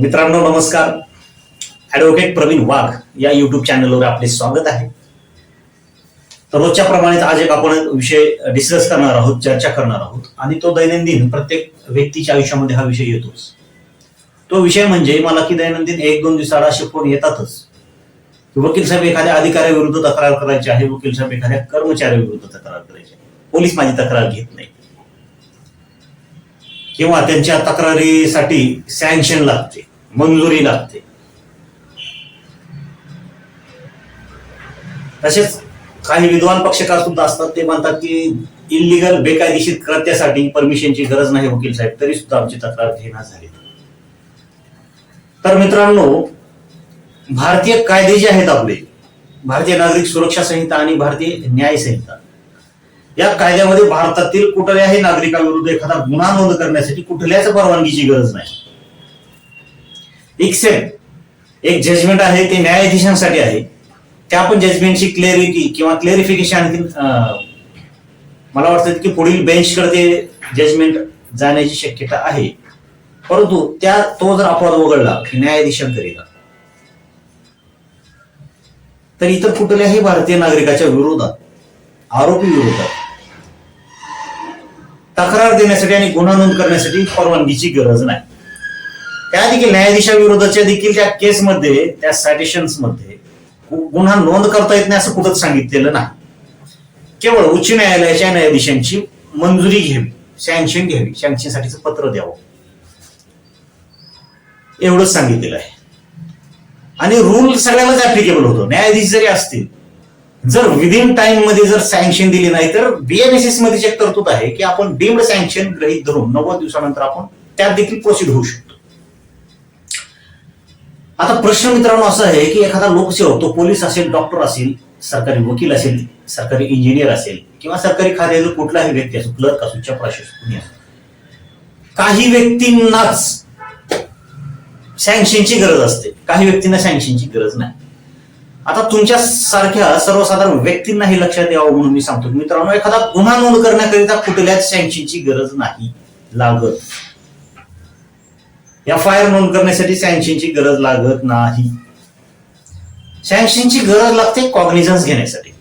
मित्रांनो नमस्कार. ॲडव्होकेट प्रवीण वाघ या युट्यूब चॅनलवर आपले स्वागत आहे. तर रोजच्या प्रमाणे आज एक आपण विषय डिस्कस करणार आहोत चर्चा करणार आहोत. आणि तो दैनंदिन प्रत्येक व्यक्तीच्या आयुष्यामध्ये हा विषय येतोच. तो विषय म्हणजे मला की दैनंदिन एक दोन दिवसाला असे फोन येतातच. वकील साहेब एखाद्या अधिकाऱ्याविरुद्ध तक्रार करायची आहे वकील साहेब एखाद्या कर्मचाऱ्याविरुद्ध तक्रार करायची आहे. पोलीस माझी तक्रार घेत नाही. किंवा त्यांच्या तक्रारीसाठी सँक्शन लागते. मंजुरी लागते. तसेच काही विद्वान पक्षकार सुद्धा असतात ते म्हणतात की इलिगल बेकायदेशीर कृत्यासाठी परमिशनची गरज नाही वकील साहेब तरी सुद्धा आमची तक्रार घेणार झाली तर मित्रांनो भारतीय कायदे जे आहेत आपले भारतीय नागरिक सुरक्षा संहिता आणि भारतीय न्याय संहिता या कायद्यामध्ये भारतातील कुठल्याही नागरिकाविरुद्ध एखादा गुन्हा नोंद करण्यासाठी कुठल्याच परवानगीची गरज नाही. एक्सेप्ट एक जजमेंट आहे ते न्यायाधीशांसाठी आहे. त्या पण जजमेंटची क्लिअरिटी किंवा क्लिअरिफिकेशन आणखी मला वाटतं की पुढील बेंचकडे ते जजमेंट जाण्याची शक्यता आहे. परंतु त्या तो जर अपवाद वगळला न्यायाधीशांकरिता तर इतर कुठल्याही भारतीय नागरिकाच्या विरोधात आरोपी विरोधात तक्रार देण्यासाठी आणि गुन्हा नोंद करण्यासाठी परवानगीची गरज नाही. त्या देखील न्यायाधीशाविरोधाच्या देखील त्या केसमध्ये त्या सॅटेशन्समध्ये गुन्हा नोंद करता येत नाही असं कुठंच सांगितलेलं नाही. केवळ उच्च न्यायालयाच्या न्यायाधीशांची मंजुरी घ्यावी सँक्शन घ्यावी सँक्शनसाठीच पत्र द्यावं. एवढंच सांगितलेलं आहे. आणि रूल सगळ्यालाच ऍप्लिकेबल होतो. न्यायाधीश जरी असतील जर विदिन टाइममध्ये जर सँक्शन दिली नाही तर बीएमएसएसमध्ये एक तरतूद आहे की आपण डीम्ड सँक्शन ग्रहित धरून नव्वद दिवसानंतर आपण त्यात देखील प्रोसीड होऊ शकतो. आता प्रश्न मित्रांनो असा आहे की एखादा लोकसेवक तो पोलीस असेल डॉक्टर असेल सरकारी वकील असेल सरकारी इंजिनियर असेल किंवा सरकारी खात्यातील कुठलाही व्यक्ती असो क्लर्क असो चपराशी असो कुणी असो. काही व्यक्तींनाच सँक्शनची गरज असते. काही व्यक्तींना सँक्शनची गरज नाही. आता तुमच्या सारख्या सर्वसाधारण व्यक्तींना हे लक्षात द्यावं म्हणून मी सांगतो मित्रांनो एखादा गुन्हा नोंद करण्याकरिता कुठल्याच सँक्शनची गरज नाही लागत. एफ आय आर नोंद करण्यासाठी सँक्शनची गरज लागत नाही. सँक्शनची गरज लागते कॉग्निझन्स घेण्यासाठी.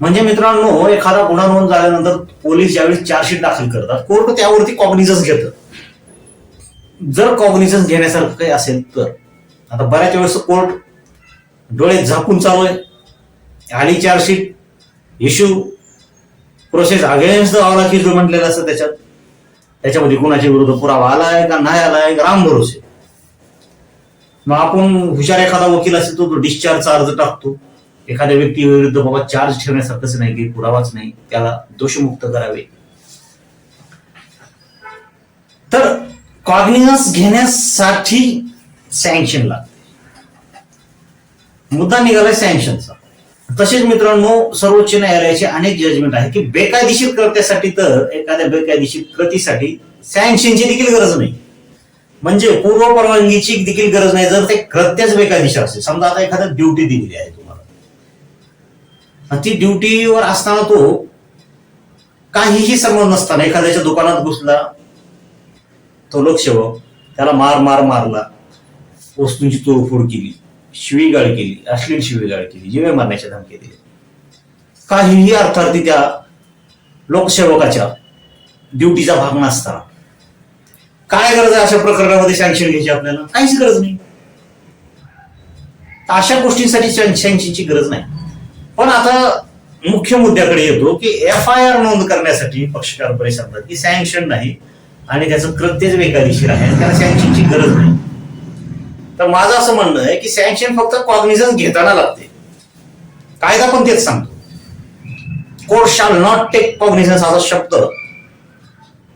म्हणजे मित्रांनो एखादा गुन्हा नोंद झाल्यानंतर पोलीस ज्यावेळी चार्जशीट दाखल करतात कोर्ट त्यावरती कॉग्निझन्स घेतं. जर कॉग्निझन्स घेण्यासारखं काही असेल तर. आता बऱ्याच वेळेस कोर्ट डोळे झाकून चालू आहे आणि चार्जशीट इश्यू प्रोसेस अगेन्स्ट आला की जो म्हटलेलं असतं त्याच्यात? त्याच्यामध्ये कुणाच्या विरुद्ध पुरावा आलाय का नाही आलाय राम भरोसे. मग आपण हुशार एखादा वकील असेल तो डिस्चार्जचा अर्ज टाकतो. एखाद्या व्यक्ती विरुद्ध बाबा चार्ज ठेवण्यासारखंच नाही की पुरावाच नाही त्याला दोषमुक्त करावे. तर कॉग्निझन्स घेण्यासाठी सँक्शन लागते. मुद्दा निघालाय सँक्शनचा तसेच मित्रांनो सर्वोच्च न्यायालयाचे अनेक जजमेंट आहे की बेकायदेशीर कृत्यासाठी तर एखाद्या बेकायदेशीर कृतीसाठी सँक्शनची देखील गरज नाही. म्हणजे पूर्व परवानगीची देखील गरज नाही जर ते कृत्यच बेकायदेशीर असेल. समजा आता एखादा ड्युटी दिलेली आहे तुम्हाला. ती ड्युटीवर असताना तो काहीही संबंध नसताना एखाद्याच्या दुकानात घुसला तो लोकसेवक त्याला मार मार मारला वस्तूंची तोडफोड केली. शिवीगाळ केली अश्लील शिवीगाळ केली जीवे मारण्याच्या धमकी दिली काहीही अर्थार्थी त्या लोकसेवकाच्या ड्युटीचा भाग नसताना. काय गरज आहे अशा प्रकरणामध्ये सँक्शन घ्यायची आपल्याला? काहीच गरज नाही. अशा गोष्टींसाठी सँक्शनची गरज नाही. पण आता मुख्य मुद्द्याकडे येतो की एफ आय आर नोंद करण्यासाठी पक्षकार बरे सांगतात की सँक्शन नाही आणि त्याचं कृत्यच बेकायदेशीर आहे त्याला सँक्शनची गरज नाही. तर माझं असं म्हणणं आहे की सँक्शन फक्त कॉग्निझन्स घेताना लागते. कायदा पण तेच सांगतो. कोर्ट शाल नॉट टेक कॉग्निझन्स असा शब्द.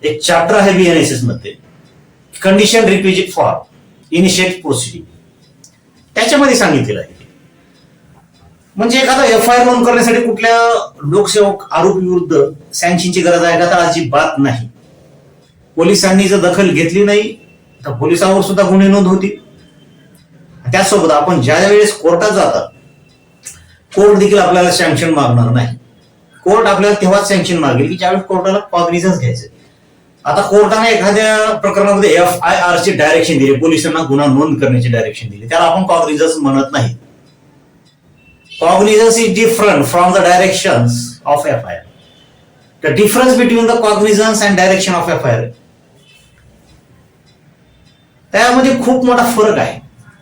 एक चॅप्टर आहे बीएनएसएसमध्ये. Condition requisite for initiate proceeding त्याच्यामध्ये सांगितलेलं आहे. म्हणजे एखादा एफ आय आर नोंद करण्यासाठी कुठल्या लोकसेवक आरोपी विरुद्ध सँक्शनची गरज आहे का? तर अजिबात नाही. पोलिसांनी जर दखल घेतली नाही तर पोलिसांवर सुद्धा गुन्हे नोंद होतील. त्यासोबत आपण ज्या वेळेस कोर्टात जातात कोर्ट देखील आपल्याला सँक्शन मागणार नाही. कोर्ट आपल्याला तेव्हाच सँक्शन मागेल की ज्यावेळेस कोर्टाला कॉग्निझन्स घ्यायचं आता कोर्टाने एखाद्या प्रकरणामध्ये एफ आय आर ची डायरेक्शन दिली पोलिसांना गुन्हा नोंद करण्याची डायरेक्शन दिली त्याला आपण कॉग्निझन्स म्हणत नाही. Cognizance is different from the direction of F I R the difference between the cognizance and direction of F I R त्यामध्ये खूप मोठा फरक आहे.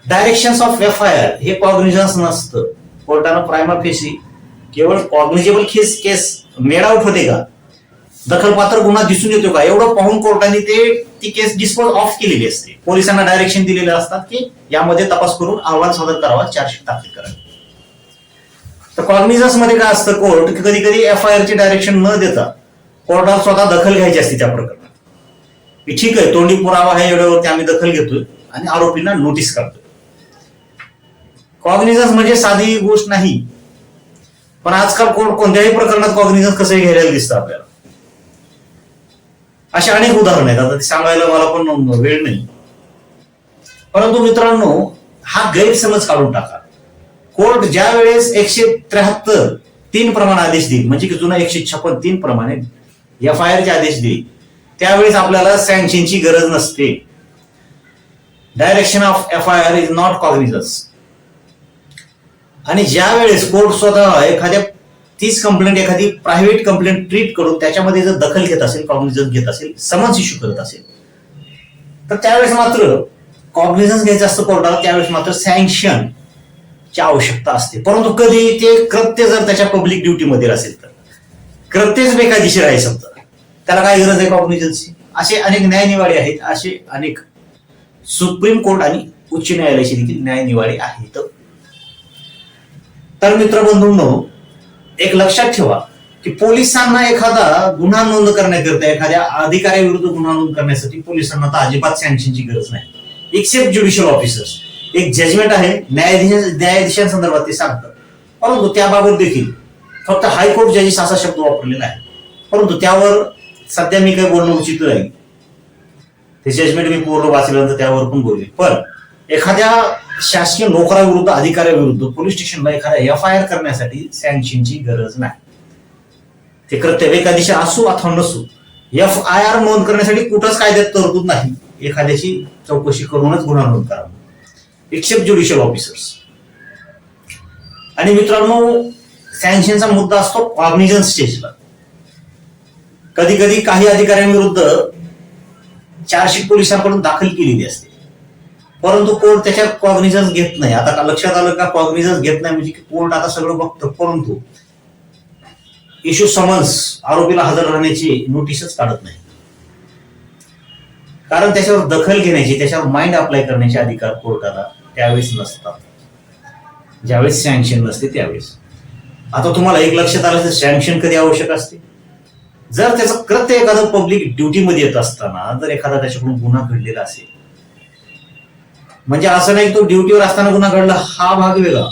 Direction of F I R हे कॉग्निझन्स नसतं. कोर्टानं प्रायमा फेसी केवळ cognizable case case made out होते का? दखलपात्र गुन्हा दिसून येतो का? एवढं पाहून कोर्टाने ते ती केस डिस्पोज ऑफ केलेली असते. पोलिसांना डायरेक्शन दिलेले असतात की यामध्ये तपास करून अहवाल सादर करावा चार्जशीट दाखल करावी तर कॉग्निझन्समध्ये काय असतं कोर्ट की कधी कधी एफ आय आर ची डायरेक्शन न देता कोर्टात स्वतः दखल घ्यायची असते त्या प्रकरणात. ठीक आहे तोंडी पुरावा आहे एवढ्यावरती आम्ही दखल घेतोय आणि आरोपींना नोटीस काढतोय कॉग्निझन्स म्हणजे साधी गोष्ट नाही. पण आजकाल कोण कोणत्याही प्रकरणात कॉग्निझन्स कसंही घ्यायला दिसतं आपल्याला. अशी अनेक उदाहरणं आहेत. आता ते सांगायला मला पण वेळ नाही. परंतु मित्रांनो हा गैरसमज काढून टाका. कोर्ट ज्या वेळेस एकशे त्र्याहत्तर तीन प्रमाण आदेश देईल म्हणजे की जुना एकशे छप्पन तीन प्रमाणे एफ आय आरचे आदेश देईल त्यावेळेस आपल्याला सँक्शनची गरज नसते. Direction of F I R is not cognizance आणि ज्या वेळेस कोर्ट स्वतः एखाद्या तीच कंप्लेंट एखादी प्रायव्हेट कंप्लेंट ट्रीट करून त्याच्यामध्ये जर दखल घेत असेल कॉग्निझन्स घेत असेल समन्स इश्यू करत असेल तर त्यावेळेस मात्र कॉग्निझन्स घ्यायचं असतं कोर्टाला त्यावेळेस मात्र सँक्शन ची आवश्यकता असते. परंतु कधी ते कृत्य जर त्याच्या पब्लिक ड्युटीमध्ये असेल तर कृत्यच बेकायदेशीर आहे समजा. त्याला काय गरज आहे कॉग्निझन्सची असे अनेक न्यायनिवाडे आहेत असे अनेक सुप्रीम कोर्ट आणि उच्च न्यायालयाची देखील न्यायनिवाडे आहेत. तर मित्रबंधूंनो एक लक्षात ठेवा की पोलिसांना एखादा गुन्हा नोंद करण्याकरिता एखाद्या अधिकाऱ्याविरुद्ध गुन्हा नोंद करण्यासाठी पोलिसांना तर अजिबात सँक्शनची गरज नाही. एक्सेप्ट ज्युडिशियल ऑफिसर्स एक जजमेंट आहे न्यायाधीश न्यायाधीशांसंदर्भात ते सांगतात. परंतु त्याबाबत देखील फक्त हायकोर्ट जजेस असा शब्द वापरलेला आहे. परंतु त्यावर सध्या मी काही बोलणं उचित नाही. ते जजमेंट मी पूर्ण वाचल्यानंतर त्यावर पण बोलले. पण एखाद्या शासकीय नोकराविरुद्ध अधिकाऱ्याविरुद्ध पोलीस स्टेशनला एखाद्या एफ आय आर करण्यासाठी सँक्शनची गरज नाही. ते कर्तव्य एखाद्याशी असू अथवा नसू एफ आय आर नोंद करण्यासाठी कुठंच कायद्यात तरतूद नाही. एखाद्याची चौकशी करूनच गुन्हा नोंद करावा एक्सेप्ट ज्युडिशियल ऑफिसर्स आणि मित्रांनो सँक्शनचा मुद्दा असतो कॉग्निजन स्टेजला कधी कधी काही अधिकाऱ्यांविरुद्ध चार्जशीट पोलिसांकडून दाखल केलेली असते. परंतु कोर्ट त्याच्यात कॉग्निझन्स घेत नाही. आता लक्षात आलं का कॉग्निझन्स घेत नाही म्हणजे कोर्ट आता सगळं बघतं? परंतु इश्यू समन्स आरोपीला हजर राहण्याची नोटीसच काढत नाही. कारण त्याच्यावर दखल घेण्याची त्याच्यावर माइंड अप्लाय करण्याचे अधिकार कोर्टाला त्यावेळेस नसतात. ज्यावेळेस सँक्शन नसते त्यावेळेस. आता तुम्हाला एक लक्षात आलं तर सँक्शन कधी आवश्यक असते? जर त्याचं कृत्य एखादं पब्लिक ड्युटीमध्ये येत असताना जर एखादा त्याच्याकडून गुन्हा घडलेला असेल म्हणजे असं नाही तो ड्युटीवर असताना गुन्हा घडला हा भाग वेगळा.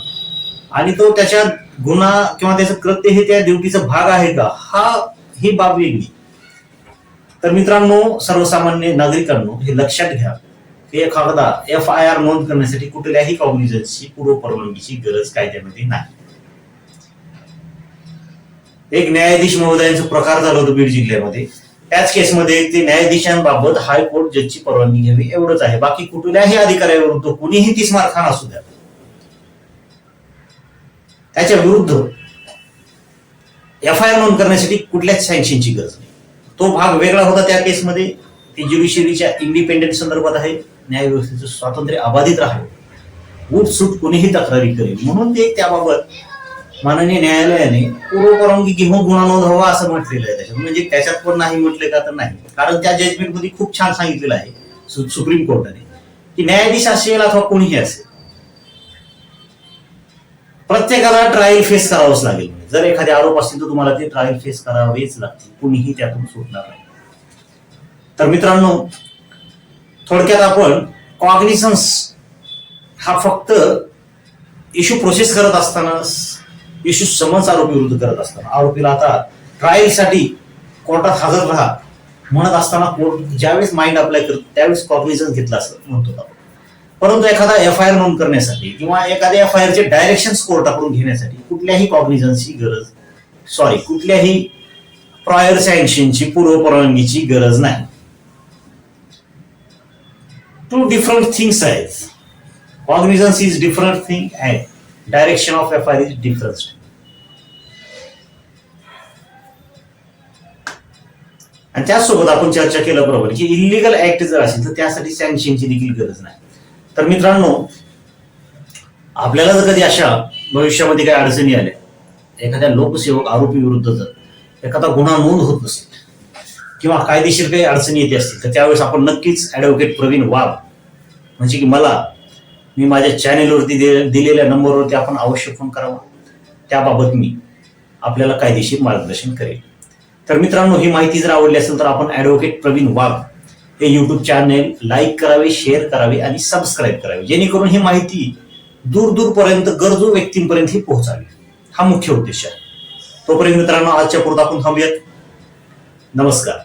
आणि तो त्याच्या गुन्हा किंवा त्याचं कृत्य हे त्या ड्युटीचा भाग आहे का हा ही बाब वेगळी. तर मित्रांनो सर्वसामान्य नागरिकांनो हे लक्षात घ्या. की एखादा एफ आय आर नोंद करण्यासाठी कुठल्याही कॉग्निझन्सची पूर्व परवानगीची गरज कायद्यामध्ये नाही. एक न्यायाधीश महोदयांचं प्रकार झालं होतं बीड जिल्ह्यामध्ये. त्याच केसमध्ये ते न्यायाधीशांबाबत हायकोर्ट जजची परवानगी घ्यावी एवढंच आहे. बाकी कुठल्याही अधिकाऱ्याविरुद्ध कुणीही तीस मारखाना असू द्या. त्याच्या विरुद्ध एफ आय आर नोंद करण्यासाठी कुठल्याच सँक्शनची गरज नाही. तो भाग वेगळा होता त्या केसमध्ये. ते ज्युडिशियरीच्या इंडिपेंडेंट संदर्भात आहे. न्यायव्यवस्थेचं स्वातंत्र्य अबाधित राहावं. उठसूट कोणीही कुणीही तक्रारी करेल. म्हणून ते त्याबाबत माननीय न्यायालयाने पूर्व परवानगी घेऊन गुन्हा हवा असं म्हटलेलं आहे त्याच्यात. म्हणजे त्याच्यात पण नाही म्हटले का तर नाही. कारण त्या जजमेंटमध्ये खूप छान सांगितलेलं आहे सु- सुप्रीम कोर्टाने की न्यायाधीश असेल अथवा कोणीही असेल प्रत्येकाला ट्रायल फेस करावंच लागेल. जर एखादे आरोप असतील तर तुम्हाला ते ट्रायल फेस करावेच लागतील. कुणीही त्यातून सुटणार नाही. तर मित्रांनो थोडक्यात आपण कॉग्निसन्स हा फक्त इश्यू प्रोसेस करत असताना इश्यू समज आरोपी विरुद्ध करत असताना. आरोपीला आता ट्रायलसाठी कोर्टात हजर राहा म्हणत असताना कोर्ट ज्यावेळेस माइंड अप्लाय करतो त्यावेळेस कॉग्निझन्स घेतला असं म्हणतो परंतु एखादा एफ आय आर नोंद करण्यासाठी किंवा एखाद्या एफ आय आरचे डायरेक्शन कोर्टाकडून घेण्यासाठी कुठल्याही कॉग्निझन्सची गरज सॉरी कुठल्याही प्रायर सँक्शनची पूर्व परवानगीची गरज नाही. टू डिफरंट थिंग्स आहेत. Cognizance is different thing and direction of F I is आणि त्याचसोबत आपण चर्चा केल्याबरोबर की इलिगल ऍक्ट जर असेल तर त्यासाठी सँक्शनची देखील गरज नाही. तर मित्रांनो आपल्याला जर कधी अशा भविष्यामध्ये काही अडचणी आल्या एखाद्या लोकसेवक आरोपी विरुद्ध जर एखादा गुन्हा नोंद होत नसेल किंवा कायदेशीर काही अडचणी येते असतील तर त्यावेळेस आपण नक्कीच ऍडव्होकेट प्रवीण वाघ म्हणजे की मला मी माझ्या चॅनेलवरती दिलेल्या नंबरवरती आपण अवश्य फोन करावा. त्याबाबत मी आपल्याला कायदेशीर मार्गदर्शन करेल. तर मित्रांनो ही माहिती जर आवडली असेल तर आपण ॲडव्होकेट प्रवीण वाघ हे युट्यूब चॅनेल लाईक करावे शेअर करावे आणि सबस्क्राईब करावे. जेणेकरून ही माहिती दूर दूरपर्यंत गरजू व्यक्तींपर्यंत ही पोहोचावी. हा मुख्य उद्देश आहे. तोपर्यंत मित्रांनो आजच्या पुरता आपण थांबूयात. नमस्कार.